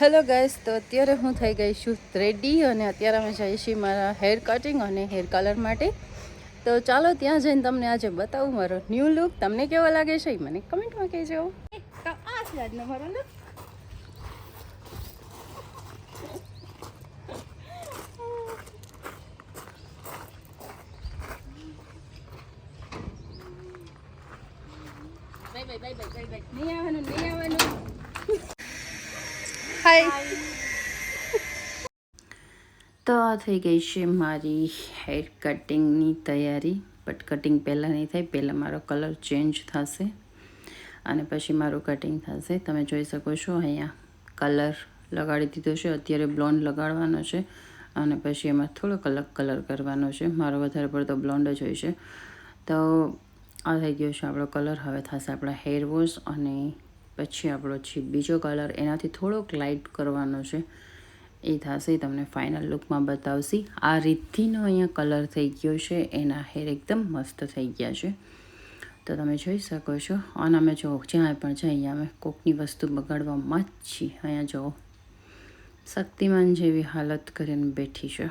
Hello guys તો અત્યારે હું થઈ ગઈ છું રેડી અને અત્યારે અમે જઈએ છીએ મારા હેર કટિંગ અને હેર કલર માટે. તો ચાલો ત્યાં જઈને તમને આજે બતાવું મારો ન્યૂ લુક તમને કેવો લાગે છે એ મને કમેન્ટમાં કહેજો. આ છે આજનો મારો લુક નહીં આવવાનું નહીં આવવાનું. હાય તો આ થઈ ગઈ છે મારી હેર કટિંગની તૈયારી બટ કટિંગ પહેલાં નહીં થાય, પહેલાં મારો કલર ચેન્જ થશે. અને પછી મારું કટિંગ થશે. તમે જોઈ શકો છો અહીંયા કલર લગાડી દીધો છે. અત્યારે બ્લોન્ડ લગાડવાનો છે. અને પછી એમાં થોડોક અલગ કલર કરવાનો છે. મારો વધારે પડતો બ્લોન્ડ જ હોય છે. તો આ થઈ ગયો છે આપણો કલર હવે થશે આપણા હેર વોશ અને પછી આપણો છે બીજો કલર એનાથી થોડોક લાઇટ કરવાનો છે. એ થશે તમને ફાઇનલ લુકમાં બતાવશી. આ રીતથીનો અહીંયા કલર થઈ ગયો છે. એના હેર એકદમ મસ્ત થઈ ગયા છે. તો તમે જોઈ શકો છો. અને અમે જો જ્યાં પણ જઈએ અમે કોકની વસ્તુ બગાડવામાં જ છીએ. અહીંયા જુઓ શક્તિમાન જેવી હાલત કરીને બેઠી છે.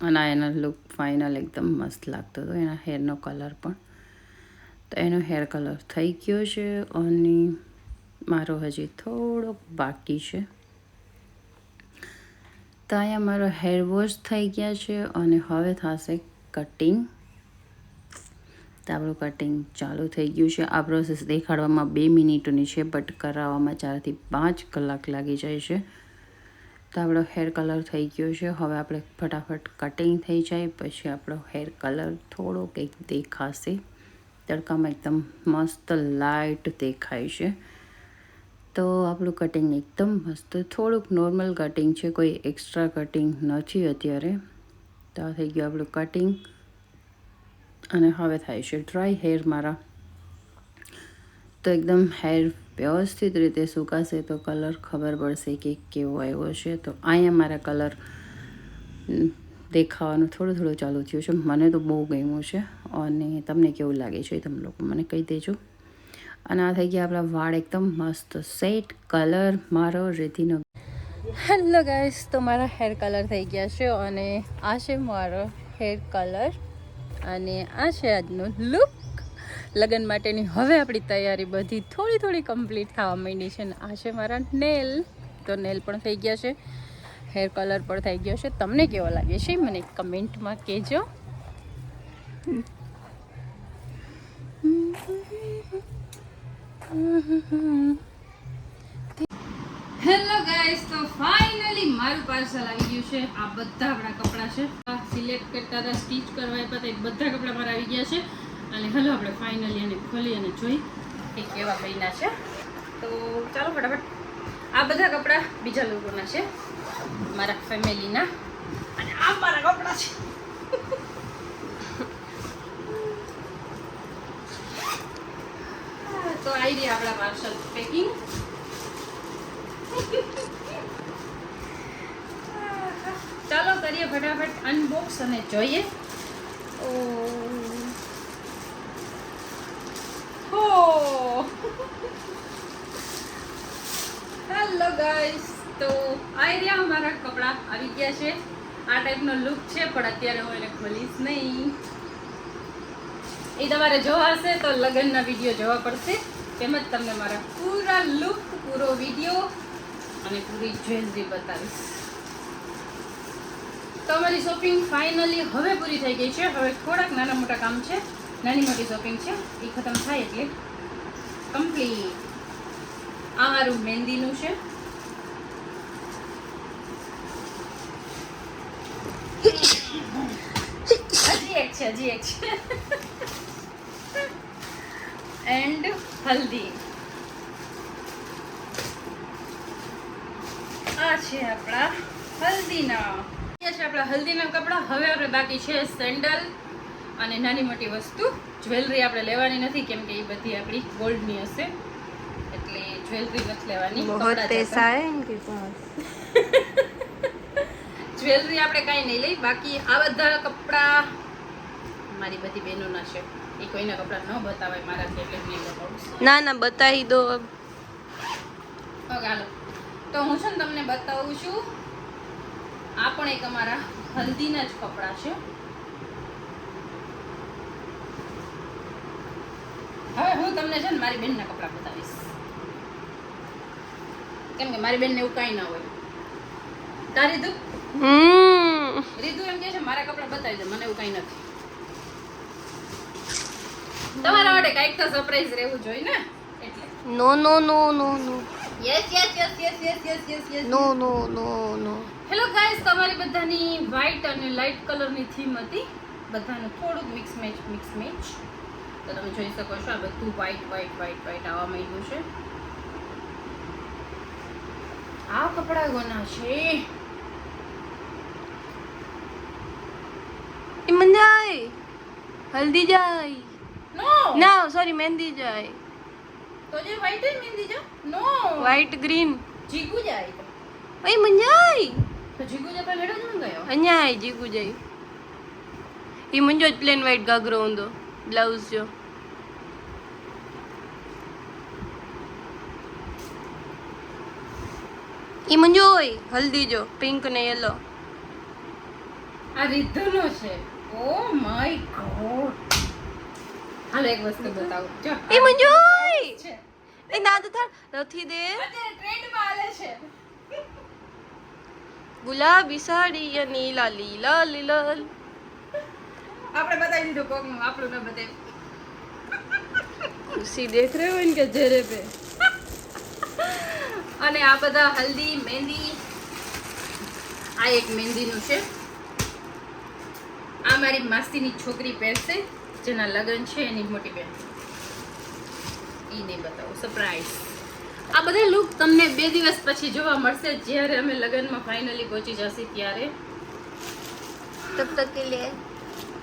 અને એનો લુક ફાઇનલ એકદમ મસ્ત લાગતો હતો. એના હેરનો કલર પણ. તો એનો હેર કલર થઈ ગયો છે અને મારો હજી થોડોક બાકી છે. તો અહીંયા મારો હેર વોશ થઈ ગયા છે અને હવે થશે કટિંગ તો આપણું કટિંગ ચાલુ થઈ ગયું છે. આ પ્રોસેસ દેખાડવામાં બે મિનિટની છે બટ કરાવવામાં ચારથી પાંચ કલાક લાગી જાય છે. તો આપણો હેર કલર થઈ ગયો છે. હવે આપણે ફટાફટ કટિંગ થઈ જાય, પછી આપણો હેર કલર થોડો કંઈક દેખાશે. તડકામાં એકદમ મસ્ત લાઇટ દેખાય છે. તો આપણું કટિંગ એકદમ મસ્ત, થોડુંક નોર્મલ કટિંગ છે, કોઈ એક્સ્ટ્રા કટિંગ નથી અત્યારે. તો આ થઈ ગયું આપણું કટિંગ અને હવે થાય છે ડ્રાય હેર મારા. તો એકદમ હેર વ્યવસ્થિત રીતે સુકાશે તો કલર ખબર પડશે કે કેવો આવ્યો છે. તો અહીંયા મારા કલર દેખાવાનું થોડું થોડું ચાલુ થયું છે. મને તો બહુ ગમ્યું છે. અને તમને કેવું લાગે છે એ તમે લોકો મને કહી દેજો. અને આ થઈ ગયા આપણા વાળ એકદમ મસ્ત સેટ કલર મારો રેતીનો. હેલો ગાઈસ, તો મારા હેર કલર થઈ ગયા છે અને આ છે મારો હેર કલર અને આ છે આજનો લુક. લગ્ન માટેની હવે આપણી તૈયારી બધી થોડી થોડી કમ્પ્લીટ થવા માંડી છે અને આ છે મારા નેલ. તો નેલ પણ થઈ ગયા છે, હેર કલર પણ થઈ ગયો છે. તમને કેવો લાગે છે મને કમેન્ટમાં કહેજો. હેલો ગાઈસ તો ફાઇનલી મારું પાર્સલ આવી ગયું છે. આ બધા આપણા કપડાં છે. સિલેક્ટ કરતા હતા સ્ટીચ કરવા આપ્યા હતા, એ બધા કપડાં મારા આવી ગયા છે. અને હલો આપણે ફાઇનલી એને ખોલી અને જોઈ કે કેવા બન્યા છે. તો ચાલો ફટાફટ. આ બધા કપડાં બીજા લોકોના છે. મારા ફેમિલીના અને આ મારા કપડાં છે. તો આવી રહ્યા આપણા પાર્સલ. પેકિંગ ચાલો કરીએ ફટાફટ અનબોક્સ અને જોઈએ. ઓ. હેલો ગાઈસ તો આવી રહ્યા અમારા કપડાં. આવી ગયા છે. આ ટાઈપનો લુક છે, પણ અત્યારે હું એને ખોલીશ નહીં. એ તમારે જોવા હશે તો લગ્નના વીડિયો જોવા પડશે. તેમજ તમને મારા પૂરા લુક, પૂરો વીડિયો અને પૂરી જ્વેલરી બતાવીશ. તો અમારી શોપિંગ ફાઇનલી હવે પૂરી થઈ ગઈ છે. હવે થોડાક નાના મોટા કામ છે. નાની મોટી શોપિંગ છે. એ ખતમ થાય એટલે કમ્પ્લીટ આ મારું મહેંદીનું છે. હજી એક છે, હજી એક છે. એન્ડ હલ્દી આ છે આપણા હલ્દીના. છે આપણા હલ્દીના કપડાં. હવે આપણે બાકી છે સેન્ડલ અને નાની મોટી વસ્તુ. જ્વેલરી આપણે લેવાની નથી કેમ એ બધી આપણી ગોલ્ડની હશે. એટલે જ્વેલરી નથી લેવાની જ્વેલરી આપણે કાંઈ નહીં લઈ. બાકી આ બધા કપડા મારી બધી બહેનોના છે. એ કોઈના કપડા ન બતાવાય મારાથી એટલે ના ના બતાવી દો ગાલો. તો હું છે ને તમને બતાવું છું આ પણ એક અમારા હલ્દીના જ કપડા છે. હવે હું તમને છે ને મારી બેન ના કપડા બતાવીશ. કેમ કે મારી બેન ને એવું કઈ ના હોય. તારી તું? રીતુ એમ કે છે મારા કપડા બતાવી દે મને એવું કાંઈ નથી. તમારા માટે કંઈક તો સરપ્રાઈઝ રહેવું જોઈએ ને? એટલે. No no no no no. Yes yes yes yes yes yes yes yes no no no no. Hello guys તમારી બધાની વ્હાઈટ અને લાઇટ કલરની થીમ હતી. બધાનું થોડુંક મિક્સ મેચ મિક્સ મેચ તો તમે જોઈ શકો છો આ બધું વ્હાઈટ વ્હાઈટ વ્હાઈટ વ્હાઈટ આવવા માંડ્યું છે. આ કપડા ગોના છે? એ મને જાય હલ્દી જાય. નો સોરી મહેંદી જાય તો જે વ્હાઈટ જ મહેંદી જો નો વ્હાઈટ ગ્રીન જીગુ જાય મને જાય તો જીગુ જ ન ગયો અહીંયા જીગુ જાય એ મુંજો જ પ્લેન વ્હાઈટ ગાગરો ઊંધો બ્લાઉઝ જો એ મુંજો હોય હલ્દી જો પિંક ને યલો આ રીધનો છે ઓ માય ગોડ હાલો એક વસ્તુ બતાવું. જો એ મંજુઈ એ ના તો થાર નથી દે. અત્યારે ટ્રેન્ડમાં આલે છે. ગુલાબી સાડી અને લીલા લીલા લીલા. આપણે બતાવી દીધું કોકનું આપણું ના બતાવ્યું ખુશી દેખ રહે ને કે ચહેરે પે. અને આ બધા હલ્દી મહેંદી. આ એક મહેંદીનું છે. આ મારી માસીની છોકરી પહેરશે. જેના લગ્ન છે એની મોટી બેન. ઈ નહીં બતાવો સરપ્રાઈઝ આ બધા લુક તમને બે દિવસ પછી જોવા મળશે જ્યારે અમે લગ્નમાં ફાઇનલી પહોંચી જશે ત્યારે. તબ તક કે લે.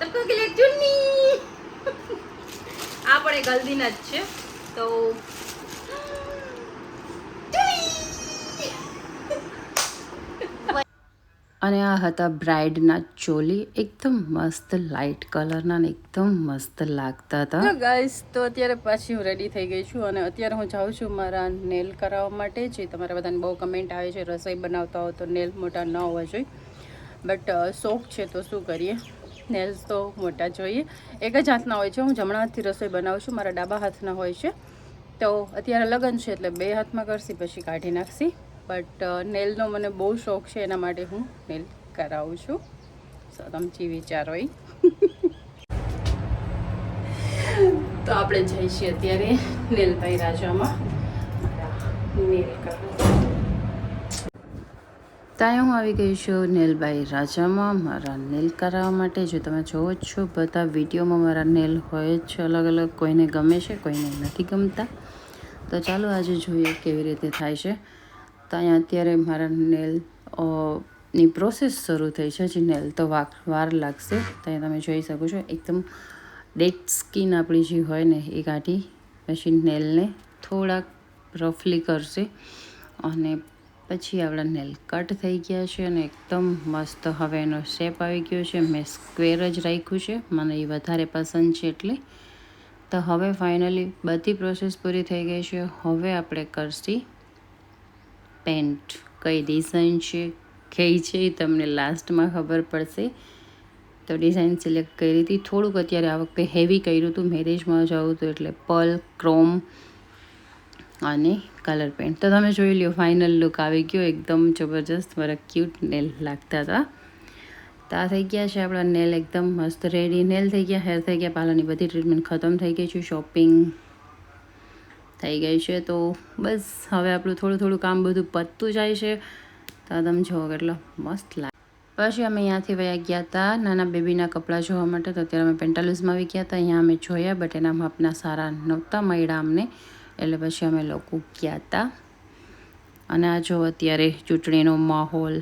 તબ તક કે લે ચુન્ની. આ પણ એક હલ્દીના જ છે. તો અને આ હતા બ્રાઇડના ચોલી. એકદમ મસ્ત લાઇટ કલરના ને એકદમ મસ્ત લાગતા હતા. ગાઈસ તો અત્યારે પાછી હું રેડી થઈ ગઈ છું અને અત્યારે હું જાઉં છું મારા નેલ કરાવવા માટે, જે તમારા બધાને બહુ કમેન્ટ આવે છે, રસોઈ બનાવતા હો તો નેલ મોટા ન હોવા જોઈએ. બટ શોખ છે તો શું કરીએ? નેલ્સ તો મોટા જોઈએ. એક જ હાથના હોય છે. હું જમણા હાથથી રસોઈ બનાવું છું. મારા ડાબા હાથના હોય છે. તો અત્યારે લગ્ન છે એટલે બે હાથમાં કરશી, પછી કાઢી નાખશી. બટ નેલનો મને બહુ શોખ છે, એના માટે હું નેલ કરાવું છું. સો તમે જે વિચારો તો આપણે જઈએ છીએ અત્યારે નેલભાઈ રાજામાં નેલ કરવા. ત્યાં હું આવી ગઈ છું નેલબાઈ રાજામાં. મારા નેલ કરાવવા માટે જો તમે જોવો જ છો, બધા વિડીયોમાં મારા નેલ હોય જ છે, અલગ અલગ કોઈને ગમે છે, કોઈને નથી ગમતા. તો ચાલો આજે જોઈએ કેવી રીતે થાય છે. તો અહીંયા અત્યારે મારા નેલની પ્રોસેસ શરૂ થઈ છે, હજી નેલ તો વાર વાર લાગશે. તો તમે જોઈ શકો છો, એકદમ ડેડ સ્કિન આપણી જે હોય ને, એ કાઢી પછી નેલને થોડાક રફલી કરશે. અને પછી આપણા નેલ કટ થઈ ગયા છે અને એકદમ મસ્ત હવે એનો શેપ આવી ગયો છે. મેં સ્ક્વેર જ રાખ્યું છે, મને એ વધારે પસંદ છે એટલે. તો હવે ફાઇનલી બધી પ્રોસેસ પૂરી થઈ ગઈ છે. હવે આપણે કરશી પેન્ટ કઈ ડિઝાઇન છે, કઈ છે, એ તમને લાસ્ટમાં ખબર પડશે. તો ડિઝાઇન સિલેક્ટ કરી હતી. થોડુંક અત્યારે આ વખતે હેવી કર્યું હતું. મેરેજમાં જવું હતું એટલે પર્લ, ક્રોમ અને કલર પેન્ટ તો તમે જોઈ લ્યો ફાઇનલ લુક આવી ગયો. એકદમ જબરજસ્ત. મારા ક્યુટ નેલ લાગતા હતા. તા થઈ ગયા છે આપણા નેલ એકદમ મસ્ત રેડી નેલ થઈ ગયા હેર થઈ ગયા. પાર્લરની બધી ટ્રીટમેન્ટ ખતમ થઈ ગઈ છે. શોપિંગ થઈ ગઈ છે, તો બસ હવે આપણું થોડું થોડું કામ બધું પતતું જાય છે, તો તમે જુઓ કેટલો મસ્ત લાગે પછી અમે અહીંયાથી વયા ગયા હતા નાના બેબીના કપડાં જોવા માટે, તો અત્યારે અમે પેન્ટાલુઝમાં આવી ગયા હતા અહીંયા અમે જોયા બટ એના માપના સારા નહોતા મળ્યા અમને, એટલે પછી અમે લોકો ગયા હતા અને આ જો અત્યારે ચૂંટણીનો માહોલ,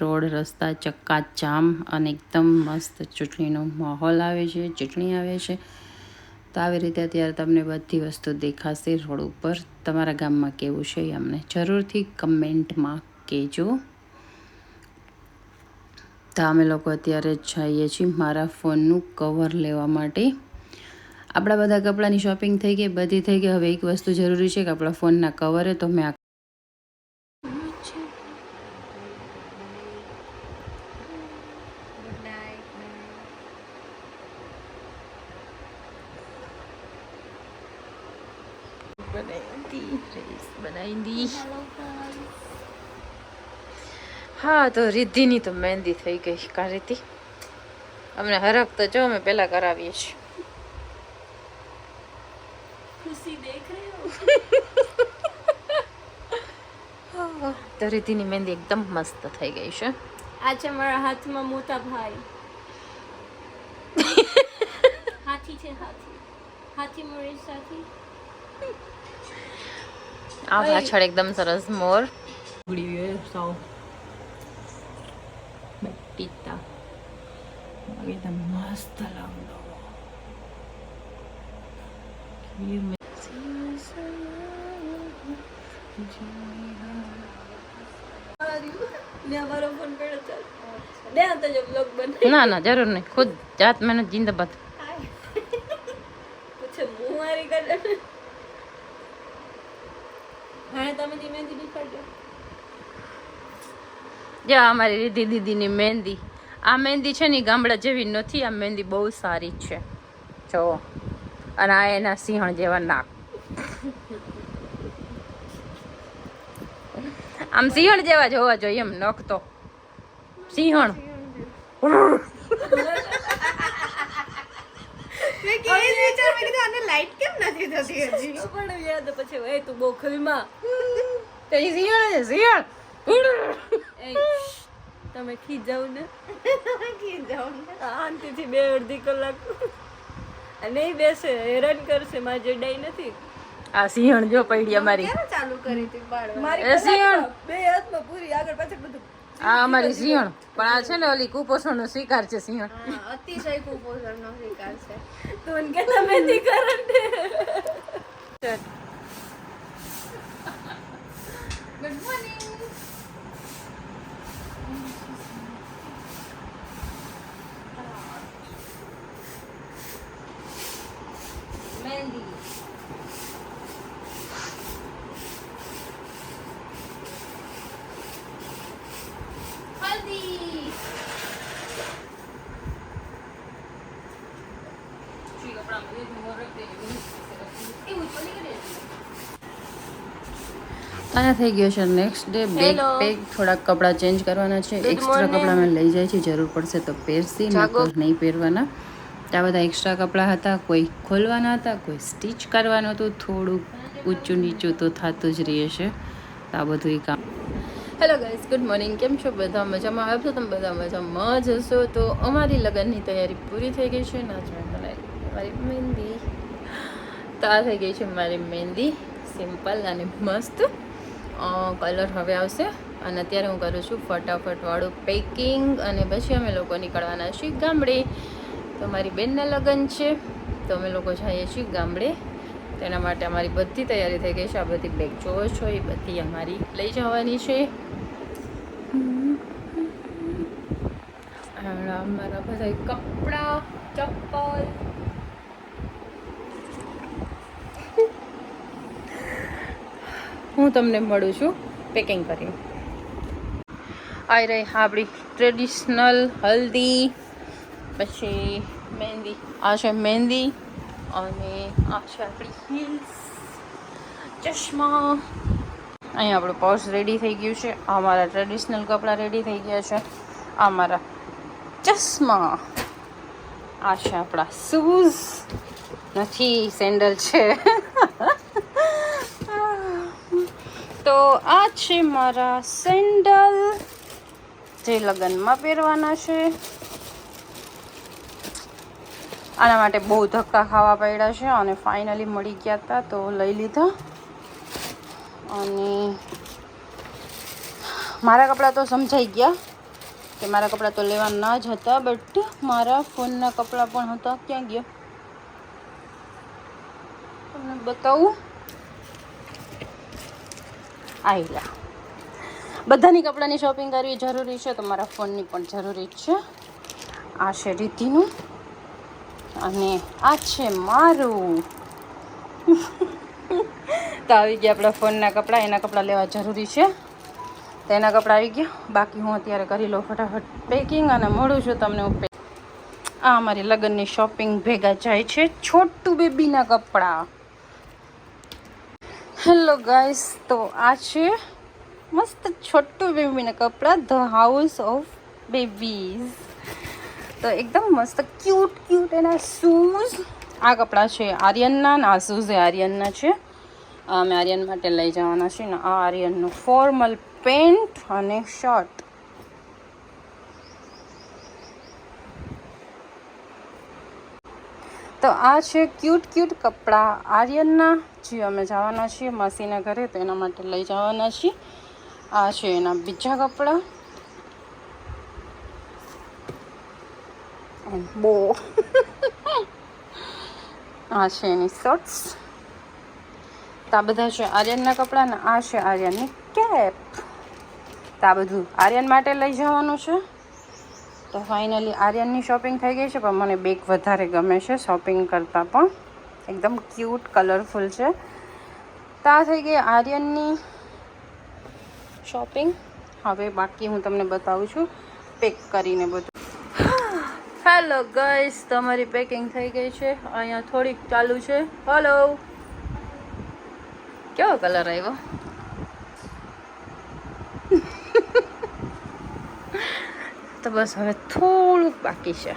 રોડ, રસ્તા ચક્કા જામ અને એકદમ મસ્ત ચૂંટણીનો માહોલ આવે છે, ચૂંટણી આવે છે. તો આવી રીતે અત્યારે તમને બધી વસ્તુ દેખાશે રોડ ઉપર. તમારા ગામમાં કેવું છે અમને જરૂરથી કમેન્ટમાં કહેજો. તો અમે લોકો અત્યારે જઈએ છીએ મારા ફોનનું કવર લેવા માટે. આપણા બધા કપડાંની શોપિંગ થઈ ગઈ, બધી થઈ ગઈ. હવે એક વસ્તુ જરૂરી છે કે આપણા ફોનના કવરે તો મેં આ મહેંદી હા તો રિદ્ધિની તો મહેંદી થઈ ગઈ કારીતી અમને હરખ તો જો અમે પેલા કરાવીએ છીએ. તો મહેંદી એકદમ મસ્ત થઈ ગઈ છે. આજે મારા હાથમાં મોટા ભાઈ. હાથી છે હાથી. હાથી મોરે સાથી. આ પાછળ એકદમ સરસ મોર. ઉડી સાવ. એકદમ મસ્ત લાગતો ને ના ના જરૂર નહીં. ખુદ જાત મહેનત જિંદાબાદ. જો અમારી રીતિ દીદીની મહેંદી. આ મહેંદી છે ને ગામડા જેવી નથી આ મહેંદી બહુ સારી છે. જો અને આ એના સિંહણ જેવા નાક. આમ સિંહણ જેવા જોવા જોઈએ એમ નખ તો. સિંહણ. પણ યાદ પછી તું બહુ ખરીમાં તો સિંહણ છે સિંહણ. એ તમે ખી જાવ ને ખી જાવ ને શાંતિથી બે અડધી કલાક. નહીં બેસે હેરાન કરશે મારે જડાઈ નથી. આ સિંહણ જો પડી અમારી ચાલુ કરી હતી એ સિંહણ. બે હાથમાં પૂરી આગળ પાછળ બધું. આ અમારી સિંહણ. પણ આ છે ને ઓલી કુપોષણ નો શિકાર છે સિંહણ. અતિશય કુપોષણ નો શિકાર છે. તો કે તમે નહીં કરણ દે ગુડ મોર્નિંગ અહીંયા થઈ ગયો છે નેક્સ્ટ ડે બેગ. પેક થોડાક કપડાં ચેન્જ કરવાના છે. એક્સ્ટ્રા કપડાં મેં લઈ જાય છે જરૂર પડશે તો પહેરશી નહીં પહેરવાના. ત્યાં બધા એક્સ્ટ્રા કપડાં હતા કોઈ ખોલવાના હતા કોઈ સ્ટીચ કરવાનું હતું થોડુંક ઊંચું નીચું તો થતું જ રહે છે. આ બધું કામ. હેલો ગાઈઝ ગુડ મોર્નિંગ કેમ છો? બધા મજામાં? આવશો તમે બધા મજામાં જ હશો. તો અમારી લગ્નની તૈયારી પૂરી થઈ ગઈ છે. નાચવા મેં મારી મહેંદી. તો થઈ ગઈ છે મારી મહેંદી. સિમ્પલ અને મસ્ત. કલર હવે આવશે. અને અત્યારે હું કરું છું ફટાફટવાળું પેકિંગ અને પછી અમે લોકો નીકળવાના છીએ ગામડે. તો મારી બેનના લગ્ન છે. તો અમે લોકો જઈએ છીએ ગામડે. તેના માટે અમારી બધી તૈયારી થઈ ગઈ છે. આ બધી બેગ જોવો છો, એ બધી અમારી લઈ જવાની છે. અમારા બધા કપડાં, ચપ્પલ હું તમને મળું છું પેકિંગ કરી આવી રહી આપણી ટ્રેડિશનલ હલ્દી, પછી મહેંદી. આ છે મહેંદી અને આ છે આપણી હિલ્સ ચશ્મા. અહીંયા આપણું પર્સ રેડી થઈ ગયું છે. આ મારા ટ્રેડિશનલ કપડાં રેડી થઈ ગયા છે. આ મારા ચશ્મા. આ છે આપણા શૂઝ નથી સેન્ડલ છે. તો આ છે મારા સેન્ડલ, જે લગ્નમાં પહેરવાના છે. આના માટે બહુ ધક્કા ખાવા પડ્યા છે અને ફાઇનલી મળી ગયા હતા તો લઈ લીધા. અને મારા કપડાં તો સમજાઈ ગયા કે મારા કપડાં તો લેવા ના જ હતા બટ મારા ફોનના કપડાં પણ હતા, ક્યાં ગયા? તમને બતાવું? આયલા. બધાની કપડાની શોપિંગ કરવી જરૂરી છે તો મારા ફોનની પણ જરૂરી છે. આ છે રીતિનું અને આ છે મારું. તો આવી ગયા આપણા ફોનના કપડાં, એના કપડાં લેવા જરૂરી છે. તો એના કપડાં આવી ગયા. બાકી હું અત્યારે કરી લઉં ફટાફટ પેકિંગ અને મળું છું તમને હું આ અમારી લગ્નની શોપિંગ ભેગા જાય છે, છોટું બેબીના કપડાં. હેલો ગાઈસ, તો આ છે મસ્ત છોટું બેબીના કપડાં, ધ હાઉસ ઓફ બેબીઝ. તો એકદમ મસ્ત ક્યુટ ક્યુટ એના શૂઝ. આ કપડાં છે આર્યનના ને આ શૂઝ એ આર્યનના છે. અમે આર્યન માટે લઈ જવાના છે ને આ આર્યનનું ફોર્મલ પેન્ટ અને શર્ટ. તો આ છે ક્યુટ ક્યુટ કપડાં. આર્યનના જે અમે જવાના છીએ માસીના ઘરે, તો એના માટે લઈ જવાના છીએ. આ છે એના બીજા કપડાં. બો. આ છે એની શર્ટ્સ. તો આ બધા છે આર્યનના કપડાં ને આ છે આર્યનની કેપ. તો બધું આર્યન માટે લઈ જવાનું છે. તો ફાઇનલી આર્યનની શોપિંગ થઈ ગઈ છે, પણ મને બેગ વધારે ગમે છે શોપિંગ કરતાં પણ. એકદમ ક્યુટ કલરફુલ છે. તો આ થઈ ગઈ આર્યનની શોપિંગ હવે બાકી હું તમને બતાવું છું પેક કરીને બધું. હેલો ગઈસ તમારી પેકિંગ થઈ ગઈ છે. અહીંયા થોડીક ચાલુ છે. હલો કેવો કલર આવ્યો? તો બસ હવે થોડુંક બાકી છે.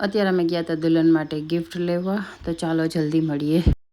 અત્યારે અમે ગયા હતા દુલ્હન માટે ગિફ્ટ લેવા, તો ચાલો જલ્દી મળીએ.